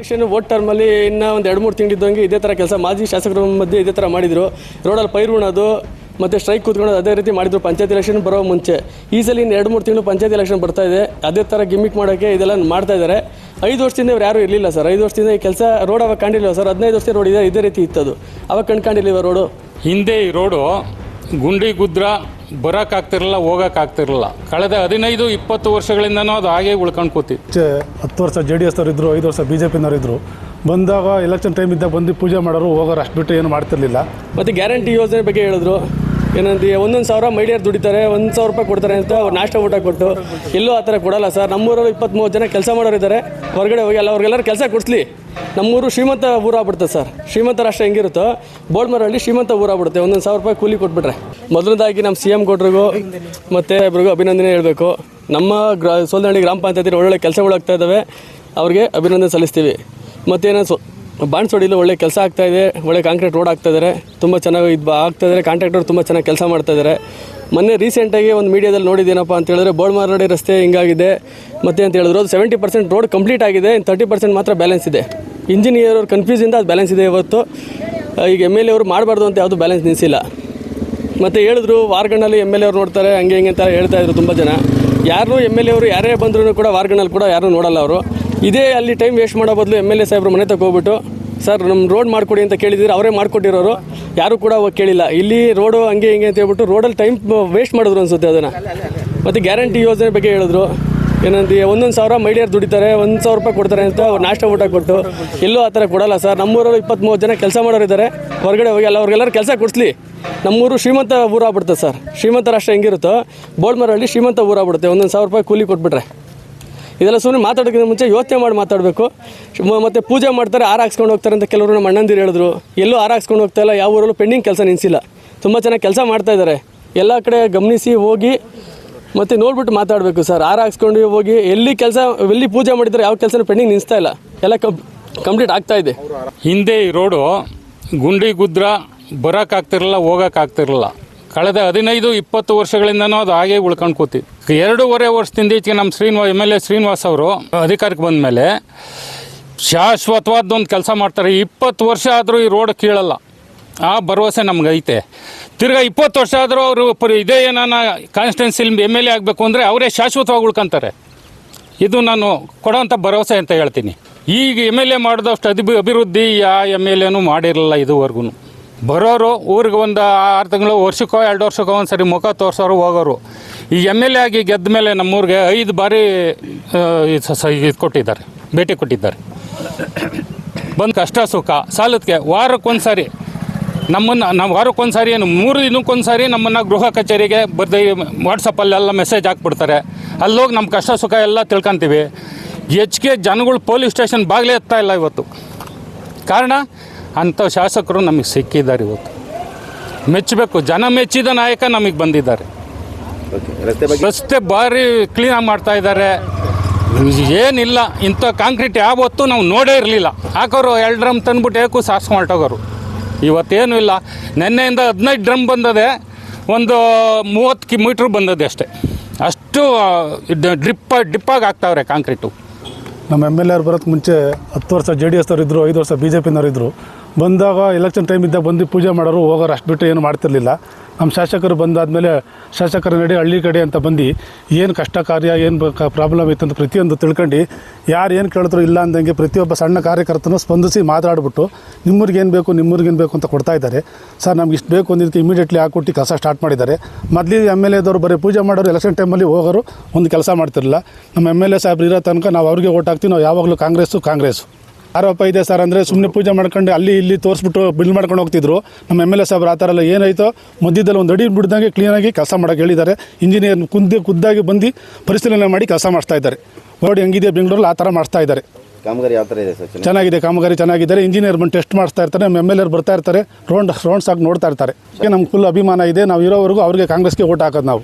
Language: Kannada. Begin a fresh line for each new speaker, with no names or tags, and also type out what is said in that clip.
ಎಲೆಕ್ಷನ್ ವೋಟ್ ಟರ್ಮಲ್ಲಿ ಇನ್ನು ಒಂದು ಎರಡು ಮೂರು ತಿಂಗಳಿದ್ದಂಗೆ ಇದೇ ಥರ ಕೆಲಸ ಮಾಜಿ ಶಾಸಕರ ಮಧ್ಯೆ ಇದೇ ಥರ ಮಾಡಿದರು. ರೋಡಲ್ಲಿ ಪೈರು ಉಣೋದು, ಮತ್ತು ಸ್ಟ್ರೈಕ್ ಕೂತ್ಕೊಳ್ಳೋದು ಅದೇ ರೀತಿ ಮಾಡಿದ್ರು. ಪಂಚಾಯತ್ ಎಲೆಕ್ಷನ್ ಬರೋ ಮುಂಚೆ. ಈ ಸಲ ಇನ್ನು ಎರಡು ಮೂರು ತಿಂಗಳು ಪಂಚಾಯತ್ ಎಲೆಕ್ಷನ್ ಬರ್ತಾ ಇದೆ. ಅದೇ ಥರ ಗಿಮಿಕ್ ಮಾಡೋಕ್ಕೆ ಇದೆಲ್ಲ ಮಾಡ್ತಾ ಇದ್ದಾರೆ ಐದು ವರ್ಷದಿಂದ ಇವ್ರು ಯಾರೂ ಇರಲಿಲ್ಲ ಸರ್. ಐದು ವರ್ಷದಿಂದ ಈ ಕೆಲಸ ರೋಡ್ ಅವಾಗ ಕಂಡಿಲ್ಲ ಸರ್. ಹದಿನೈದು ವರ್ಷದ ರೋಡ್ ಇದೆ, ಇದೇ ರೀತಿ ಇತ್ತದು. ಅವಾಗ ಕಂಡ್ಕೊಂಡಿಲ್ಲ ರೋಡು
ಹಿಂದೆ ಈ ರೋಡು ಗುಂಡಿ ಗುದ್ರ ಬರೋಕ್ಕಾಗ್ತಿರಲಿಲ್ಲ ಹೋಗೋಕ್ಕಾಗ್ತಿರಲಿಲ್ಲ ಕಳೆದ ಹದಿನೈದು ಇಪ್ಪತ್ತು ವರ್ಷಗಳಿಂದನೂ ಅದು ಹಾಗೆ ಉಳ್ಕೊಂಡು ಕೂತಿ
ಮುಂಚೆ ಹತ್ತು ವರ್ಷ ಜೆ ಡಿ ಎಸ್ನವ್ರು ಇದ್ದರು ಐದು ವರ್ಷ ಬಿ ಜೆ ಪಿನವ್ರು ಇದ್ದರು ಬಂದಾಗ ಎಲೆಕ್ಷನ್ ಟೈಮ್ ಇದ್ದಾಗ ಬಂದು ಪೂಜೆ ಮಾಡೋರು ಹೋಗೋರು ಅಷ್ಟು ಬಿಟ್ಟು ಏನು ಮಾಡ್ತಿರ್ಲಿಲ್ಲ.
ಮತ್ತು ಗ್ಯಾರಂಟಿ ಯೋಜನೆ ಬಗ್ಗೆ ಹೇಳಿದ್ರು. ಏನಂತ ಒಂದೊಂದು ಸಾವಿರ ಮಹಿಳೆಯರು ದುಡಿತಾರೆ ಒಂದು ಸಾವಿರ ರೂಪಾಯಿ ಕೊಡ್ತಾರೆ ಅಂತ ಅವ್ರು ನಾಷ್ಟ ಊಟ ಕೊಟ್ಟು ಎಲ್ಲೂ ಆ ಥರ ಕೊಡಲ್ಲ ಸರ್. ನಮ್ಮೂರಲ್ಲಿ ಇಪ್ಪತ್ತ್ಮೂರು ಜನ ಕೆಲಸ ಮಾಡೋರು ಇದ್ದಾರೆ ಹೊರಗಡೆ ಹೋಗಿ ಅಲ್ಲ ಅವ್ರಿಗೆಲ್ಲರೂ ಕೆಲಸ ಕೊಡಿಸ್ಲಿ. ನಮ್ಮೂರು ಶ್ರೀಮಂತ ಊರಾಗ್ಬಿಡುತ್ತೆ ಸರ್. ಶ್ರೀಮಂತ ರಾಷ್ಟ್ರ ಹೆಂಗಿರುತ್ತೋ ಬೋಳ್ಮರಹಳ್ಳಿ ಶ್ರೀಮಂತ ಊರಾಗ್ಬಿಡುತ್ತೆ. ಒಂದೊಂದು ಸಾವಿರ ರೂಪಾಯಿ ಕೂಲಿ ಕೊಟ್ಬಿಟ್ರೆ. ಮೊದಲನೇದಾಗಿ ನಮ್ಮ ಸಿ ಎಂ ಗೌಡ್ರಿಗೂ ಮತ್ತು ಇಬ್ಬರಿಗೂ ಅಭಿನಂದನೆ ಹೇಳಬೇಕು. ನಮ್ಮ ಗ್ರಾ, ಸೋಲ್ನಹಳ್ಳಿ ಗ್ರಾಮ ಪಂಚಾಯತಿ ಒಳ್ಳೊಳ್ಳೆ ಕೆಲಸಗಳಾಗ್ತಾ ಇದ್ದಾವೆ. ಅವ್ರಿಗೆ ಅಭಿನಂದನೆ ಸಲ್ಲಿಸ್ತೀವಿ. ಮತ್ತೇನೋ ಸೊ, ಬಾಣಸೋಡಿಲು ಒಳ್ಳೆ ಕೆಲಸ ಆಗ್ತಾ ಇದೆ. ಒಳ್ಳೆ ಕಾಂಕ್ರೀಟ್ ರೋಡ್ ಆಗ್ತಾ ಇದ್ದಾರೆ ತುಂಬ ಚೆನ್ನಾಗಿ ಇದು ಆಗ್ತಾ ಇದ್ದಾರೆ ಕಾಂಟ್ರಾಕ್ಟರ್ ತುಂಬ ಚೆನ್ನಾಗಿ ಕೆಲಸ ಮಾಡ್ತಾ ಇದ್ದಾರೆ ಮೊನ್ನೆ ರೀಸೆಂಟಾಗಿ ಒಂದು ಮೀಡಿಯಾದಲ್ಲಿ ನೋಡಿದ್ದೇನಪ್ಪ ಅಂತ ಹೇಳಿದ್ರೆ ಮಾರ್ನಾಡಿ ರಸ್ತೆ ಹಿಂಗಾಗಿದೆ. ಮತ್ತೆ ಅಂತ ಹೇಳಿದ್ರು, ಅದು ಸೆವೆಂಟಿ ಪರ್ಸೆಂಟ್ ರೋಡ್ ಕಂಪ್ಲೀಟ್ ಆಗಿದೆ ತರ್ಟಿ ಪರ್ಸೆಂಟ್ ಮಾತ್ರ ಬ್ಯಾಲೆನ್ಸ್ ಇದೆ. ಇಂಜಿನಿಯರ್ ಅವ್ರ ಕನ್ಫ್ಯೂಸಿಂದ ಅದು ಬ್ಯಾಲೆನ್ಸ್ ಇದೆ ಇವತ್ತು. ಈಗ ಎಂ ಎಲ್ ಎ ಅವರು ಮಾಡಬಾರ್ದು ಅಂತ ಯಾವುದು ಬ್ಯಾಲೆನ್ಸ್ ನಿಲ್ಲಿಸಿಲ್ಲ ಮತ್ತು ಹೇಳಿದ್ರು, ವಾರ್ಗಣ್ಣಲ್ಲಿ ಎಂ ಎಲ್ ಎ ಅವ್ರು ನೋಡ್ತಾರೆ, ಹಂಗೆ ಹಿಂಗೆ ಅಂತ ಹೇಳ್ತಾ ಇದ್ರು ತುಂಬ ಜನ. ಯಾರು ಎಂ ಎಲ್ ಎ ಅವರು ಯಾರೇ ಬಂದರೂ ಕೂಡ ವಾರ್ಗಣ್ಣಲ್ಲಿ ಕೂಡ ಯಾರೂ ನೋಡಲ್ಲ ಅವರು. ಇದೇ ಅಲ್ಲಿ ಟೈಮ್ ವೇಸ್ಟ್ ಮಾಡೋ ಬದಲು ಎಂ ಎಲ್ ಎ ಸಾಹೇಬ್ರು ಮನೆ ತಗೋ ಹೋಗ್ಬಿಟ್ಟು ಸರ್ ನಮ್ಮ ರೋಡ್ ಮಾಡಿಕೊಡಿ ಅಂತ ಕೇಳಿದ್ರೆ, ಅವರೇ ಮಾಡಿಕೊಟ್ಟಿರೋರು. ಯಾರೂ ಕೂಡ ಕೇಳಿಲ್ಲ. ಇಲ್ಲಿ ರೋಡು ಹಂಗೆ ಹಿಂಗೆ ಅಂತ ಹೇಳ್ಬಿಟ್ಟು ರೋಡಲ್ಲಿ ಟೈಮ್ ವೇಸ್ಟ್ ಮಾಡಿದ್ರು ಅನ್ಸುತ್ತೆ ಅದನ್ನು. ಮತ್ತು ಗ್ಯಾರಂಟಿ ಯೋಜನೆ ಬಗ್ಗೆ ಹೇಳಿದ್ರು. ಏನಂತ ಒಂದೊಂದು ಸಾವಿರ ಮೈಡಿಯರ್ ದುಡಿತಾರೆ, ಒಂದು ಸಾವಿರ ರೂಪಾಯಿ ಕೊಡ್ತಾರೆ ಅಂತ ಅವ್ರು ನಾಷ್ಟ ಊಟ ಕೊಟ್ಟು. ಎಲ್ಲೂ ಆ ಥರ ಕೊಡಲ್ಲ ಸರ್. ನಮ್ಮೂರಲ್ಲಿ ಇಪ್ಪತ್ತ್ಮೂವತ್ತು ಜನ ಕೆಲಸ ಮಾಡೋರಿದ್ದಾರೆ. ಹೊರಗಡೆ ಹೋಗಿ ಎಲ್ಲ ಅವ್ರಿಗೆಲ್ಲರೂ ಕೆಲಸ ಕೊಡಿಸ್ಲಿ. ನಮ್ಮೂರು ಶ್ರೀಮಂತ ಊರಾಗ್ಬಿಡುತ್ತೆ ಸರ್. ಶ್ರೀಮಂತ ರಾಷ್ಟ್ರ ಹೆಂಗಿರುತ್ತೋ ಬೋಳ್ಮರಹಳ್ಳಿ ಶ್ರೀಮಂತ ಊರಾಗ್ಬಿಡುತ್ತೆ. ಒಂದೊಂದು ಸಾವಿರ ರೂಪಾಯಿ ಕೂಲಿ ಕೊಟ್ಬಿಟ್ರೆ. ಇದೆಲ್ಲ ಸುಮ್ಮನೆ ಮಾತಾಡೋಕ್ಕಿಂತ ಮುಂಚೆ ಯೋಚನೆ ಮಾಡಿ ಮಾತಾಡಬೇಕು. ಮತ್ತು ಪೂಜೆ ಮಾಡ್ತಾರೆ ಆರು ಹಾಕ್ಸ್ಕೊಂಡು ಹೋಗ್ತಾರೆ ಅಂತ ಕೆಲವರು ನಮ್ಮ ಅಣ್ಣಂದಿರು ಹೇಳಿದ್ರು. ಎಲ್ಲೂ ಆರು ಹಾಕ್ಸ್ಕೊಂಡು ಹೋಗ್ತಾ ಇಲ್ಲ, ಯಾವ ಊರಲ್ಲೂ ಪೆಂಡಿಂಗ್ ಕೆಲಸ ನಿಲ್ಲಿಸಿಲ್ಲ ತುಂಬ ಚೆನ್ನಾಗಿ ಕೆಲಸ ಮಾಡ್ತಾ ಇದ್ದಾರೆ. ಎಲ್ಲ ಕಡೆ ಗಮನಿಸಿ ಹೋಗಿ, ಮತ್ತು ನೋಡ್ಬಿಟ್ಟು ಮಾತಾಡಬೇಕು ಸರ್. ಆರು ಹಾಕ್ಸ್ಕೊಂಡು ಹೋಗಿ, ಎಲ್ಲಿ ಕೆಲಸ, ಎಲ್ಲಿ ಪೂಜೆ ಮಾಡಿದ್ರೆ ಯಾವ ಕೆಲಸ ಪೆಂಡಿಂಗ್ ನಿಲ್ಲಿಸ್ತಾ ಇಲ್ಲ. ಎಲ್ಲ ಕಂಪ್ ಕಂಪ್ಲೀಟ್ ಆಗ್ತಾ ಇದೆ.
ಹಿಂದೆ ಈ ರೋಡು ಗುಂಡಿ ಗುದ್ರ ಬರೋಕ್ಕಾಗ್ತಿರಲಿಲ್ಲ ಹೋಗೋಕ್ಕಾಗ್ತಿರಲಿಲ್ಲ ಕಳೆದ ಹದಿನೈದು, ಇಪ್ಪತ್ತು ವರ್ಷಗಳಿಂದನೂ ಅದು ಹಾಗೆ ಉಳ್ಕೊಂಡು ಕೂತಿ. ಎರಡೂವರೆ ವರ್ಷದಿಂದ ಈಚೆಗೆ ನಮ್ಮ Srinivas M L A Srinivas ಅವರು ಅಧಿಕಾರಕ್ಕೆ ಬಂದ ಮೇಲೆ ಶಾಶ್ವತವಾದೊಂದು ಕೆಲಸ ಮಾಡ್ತಾರೆ. ಇಪ್ಪತ್ತು ವರ್ಷ ಆದರೂ ಈ ರೋಡ್ ಕೀಳಲ್ಲ. ಆ ಭರವಸೆ ನಮ್ಗೆ ಐತೆ ತಿರ್ಗಾ ಇಪ್ಪತ್ತು ವರ್ಷ ಆದರೂ ಅವರು ಇದೇ ಏನಾನ ಕಾನ್ಸ್ಟಿಟ್ಯೂನ್ಸಿಲಿ ಎಂ ಎಲ್ ಎ ಆಗಬೇಕು ಅಂದರೆ ಅವರೇ ಶಾಶ್ವತವಾಗಿ ಉಳ್ಕೊಂತಾರೆ. ಇದು ನಾನು ಕೊಡೋಂಥ ಭರವಸೆ ಅಂತ ಹೇಳ್ತೀನಿ. ಈಗ ಎಂ ಎಲ್ ಎ ಮಾಡಿದಷ್ಟು ಅಭಿ ಅಭಿವೃದ್ಧಿ ಯಾ ಎಂ ಎಲ್ ಎನೂ ಮಾಡಿರಲಿಲ್ಲ ಇದುವರೆಗೂ ಬರೋರು ಊರಿಗೆ ಒಂದು ಆರು ತಿಂಗಳು ವರ್ಷಕ್ಕೋ, ಎರಡು ವರ್ಷಕ್ಕೋ ಒಂದು ಸರಿ ಮುಖ ತೋರಿಸೋರು ಹೋಗೋರು. ಈ ಎಂ ಎಲ್ ಎ ಆಗಿ ಗೆದ್ದ ಮೇಲೆ ನಮ್ಮೂರಿಗೆ ಐದು ಬಾರಿ ಇದು ಕೊಟ್ಟಿದ್ದಾರೆ, ಭೇಟಿ ಕೊಟ್ಟಿದ್ದಾರೆ. ಬಂದು ಕಷ್ಟ ಸುಖ ಸಾಲದಕ್ಕೆ ವಾರಕ್ಕೊಂದು ಸಾರಿ ನಮ್ಮನ್ನು, ನಾವು ವಾರಕ್ಕೊಂದು ಸಾರಿ ಏನು, ಮೂರು ದಿನಕ್ಕೊಂದು ಸಾರಿ ನಮ್ಮನ್ನು ಗೃಹ ಕಚೇರಿಗೆ ಬರ್ದು ವಾಟ್ಸಪ್ಪಲ್ಲೆಲ್ಲ ಮೆಸೇಜ್ ಹಾಕ್ಬಿಡ್ತಾರೆ. ಅಲ್ಲೋಗಿ ನಮ್ಮ ಕಷ್ಟ ಸುಖ ಎಲ್ಲ ತಿಳ್ಕೊತೀವಿ. ಹೆಚ್ಚಿಗೆ ಜನಗಳು ಪೊಲೀಸ್ ಸ್ಟೇಷನ್ ಬಾಗಿಲೇ ಎತ್ತಾ ಇಲ್ಲ ಇವತ್ತು. ಕಾರಣ ಅಂಥ ಶಾಸಕರು ನಮಗೆ ಸಿಕ್ಕಿದ್ದಾರೆ ಇವತ್ತು. ಮೆಚ್ಚಬೇಕು. ಜನ ಮೆಚ್ಚಿದ ನಾಯಕ ನಮಗೆ ಬಂದಿದ್ದಾರೆ.
ಓಕೆ ರಸ್ತೆ
ಭಾರಿ ಕ್ಲೀನಾಗಿ ಮಾಡ್ತಾ ಇದ್ದಾರೆ. ಏನಿಲ್ಲ ಇಂಥ ಕಾಂಕ್ರೀಟ್ ಯಾವತ್ತೂ ನಾವು ನೋಡೇ ಇರಲಿಲ್ಲ. ಹಾಕೋರು ಎರಡು ಡ್ರಮ್ ತಂದ್ಬಿಟ್ಟು ಏಕು ಸಾಸ್ ಹೊರ್ಟೋಗೋರು ಇವತ್ತೇನು ಇಲ್ಲ. ನಿನ್ನೆಯಿಂದ ಹದಿನೈದು ಡ್ರಮ್ ಬಂದದೆ ಒಂದು ಮೂವತ್ತು ಕಿ ಮೀಟ್ರ್ ಬಂದದೆ ಅಷ್ಟೇ. ಅಷ್ಟು ಡ್ರಿಪ್ ಡಿಪ್ಪಾಗಿ ಆಗ್ತಾವ್ರೆ ಕಾಂಕ್ರೀಟು
ನಮ್ಮ ಎಂ ಎಲ್ ಎ ಅವ್ರು ಬರೋಕ್ಕೆ ಮುಂಚೆ ಹತ್ತು ವರ್ಷ ಜೆ ಡಿ ಎಸ್ನವ್ರು ಇದ್ದರು ಐದು ವರ್ಷ ಬಿ ಜೆ ಪಿನವ್ರು ಇದ್ದರು ಬಂದಾಗ ಎಲೆಕ್ಷನ್ ಟೈಮ್ ಇದ್ದಾಗ ಬಂದು ಪೂಜೆ ಮಾಡೋರು ಹೋಗೋರು ಅಷ್ಟು ಬಿಟ್ಟು ಏನು ಮಾಡ್ತಿರ್ಲಿಲ್ಲ. ನಮ್ಮ ಶಾಸಕರು ಬಂದಾದಮೇಲೆ ಶಾಸಕರ ನಡೆ ಹಳ್ಳಿ ಕಡೆ ಅಂತ ಬಂದು ಏನು ಕಷ್ಟ ಕಾರ್ಯ, ಏನು ಪ್ರಾಬ್ಲಮ್ ಇತ್ತು ಅಂತ ಪ್ರತಿಯೊಂದು ತಿಳ್ಕೊಂಡು ಯಾರು ಏನು ಕೇಳಿದ್ರು ಇಲ್ಲ ಅಂದಂಗೆ ಪ್ರತಿಯೊಬ್ಬ ಸಣ್ಣ ಕಾರ್ಯಕರ್ತನೂ ಸ್ಪಂದಿಸಿ ಮಾತಾಡಿಬಿಟ್ಟು ಏನು ಬೇಕು, ನಿಮ್ಮೂರಿಗೆ ಏನು ಬೇಕು ಅಂತ ಕೊಡ್ತಾ ಇದ್ದಾರೆ. ಸರ್, ನಮ್ಗೆ ಇಷ್ಟು ಬೇಕು ಅಂದಿದ್ದಕ್ಕೆ ಇಮಿಡಿಯೇಟ್ಲಿ ಹಾಕ್ಬಿಟ್ಟು ಕೆಲಸ ಸ್ಟಾರ್ಟ್ ಮಾಡಿದ್ದಾರೆ. ಮೊದಲು ಎಂ ಎಲ್ ಎದವರು ಬರೀ ಪೂಜೆ ಮಾಡೋರು ಎಲೆಕ್ಷನ್ ಟೈಮಲ್ಲಿ ಹೋಗೋರು ಒಂದು ಕೆಲಸ ಮಾಡ್ತಿರಲಿಲ್ಲ. ನಮ್ಮ ಎಂ ಎಲ್ ಎ ಸಾಹೇಬ್ರು ಇರೋ ತನಕ ನಾವು ಅವ್ರಿಗೆ ಓಟ್ ಹಾಕ್ತೀವಿ, ನಾವು ಯಾವಾಗಲೂ ಕಾಂಗ್ರೆಸ್ಸು ಕಾಂಗ್ರೆಸ್ಸು. ಆರೋಪ ಇದೆ ಸರ್ ಅಂದ್ರೆ ಸುಮ್ಮನೆ ಪೂಜೆ ಮಾಡ್ಕೊಂಡು ಅಲ್ಲಿ ಇಲ್ಲಿ ತೋರಿಸ್ಬಿಟ್ಟು ಬಿಲ್ ಮಾಡ್ಕೊಂಡು ಹೋಗ್ತಿದ್ರು. ನಮ್ಮ ಎಂ ಎಲ್ ಎ ಸಾಹೇಬ್ರು ಆ ಥರ ಎಲ್ಲ ಏನಾಯ್ತೋ ಮಧ್ಯದಲ್ಲಿ ಒಂದು ಅಡಿ ಬಿಡ್ದಂಗೆ ಕ್ಲೀನಾಗಿ ಕೆಲಸ ಮಾಡೋಕೆ ಹೇಳಿದ್ದಾರೆ. ಇಂಜಿನಿಯರ್ ಕುಂದೆ ಖುದ್ದಾಗಿ ಬಂದು ಪರಿಶೀಲನೆ ಮಾಡಿ ಕೆಲಸ ಮಾಡ್ತಾ ಇದ್ದಾರೆ. ನೋಡಿ ಹೆಂಗಿದೆ ಬೆಂಗಳೂರಲ್ಲಿ ಆ ಥರ ಮಾಡ್ತಾ ಇದ್ದಾರೆ.
ಕಾಮಗಾರಿ ಯಾವ ಥರ ಇದೆ ಸರ್
ಚೆನ್ನಾಗಿದೆ? ಕಾಮಗಾರಿ ಚೆನ್ನಾಗಿದ್ದಾರೆ. ಇಂಜಿನಿಯರ್ ಬಂದು ಟೆಸ್ಟ್ ಮಾಡ್ತಾ ಇರ್ತಾರೆ ನಮ್ಮ ಎಂ ಎಲ್ ಎರ್ ಬರ್ತಾ ಇರ್ತಾರೆ ರೌಂಡ್ ರೌಂಡ್ಸ್ ಆಗಿ ನೋಡ್ತಾ ಇರ್ತಾರೆ. ನಮ್ಗೆ ಫುಲ್ ಅಭಿಮಾನ ಇದೆ ನಾವು ಇರೋವರೆಗೂ ಅವ್ರಿಗೆ ಕಾಂಗ್ರೆಸ್ಗೆ ಓಟ್ ಹಾಕೋದು ನಾವು.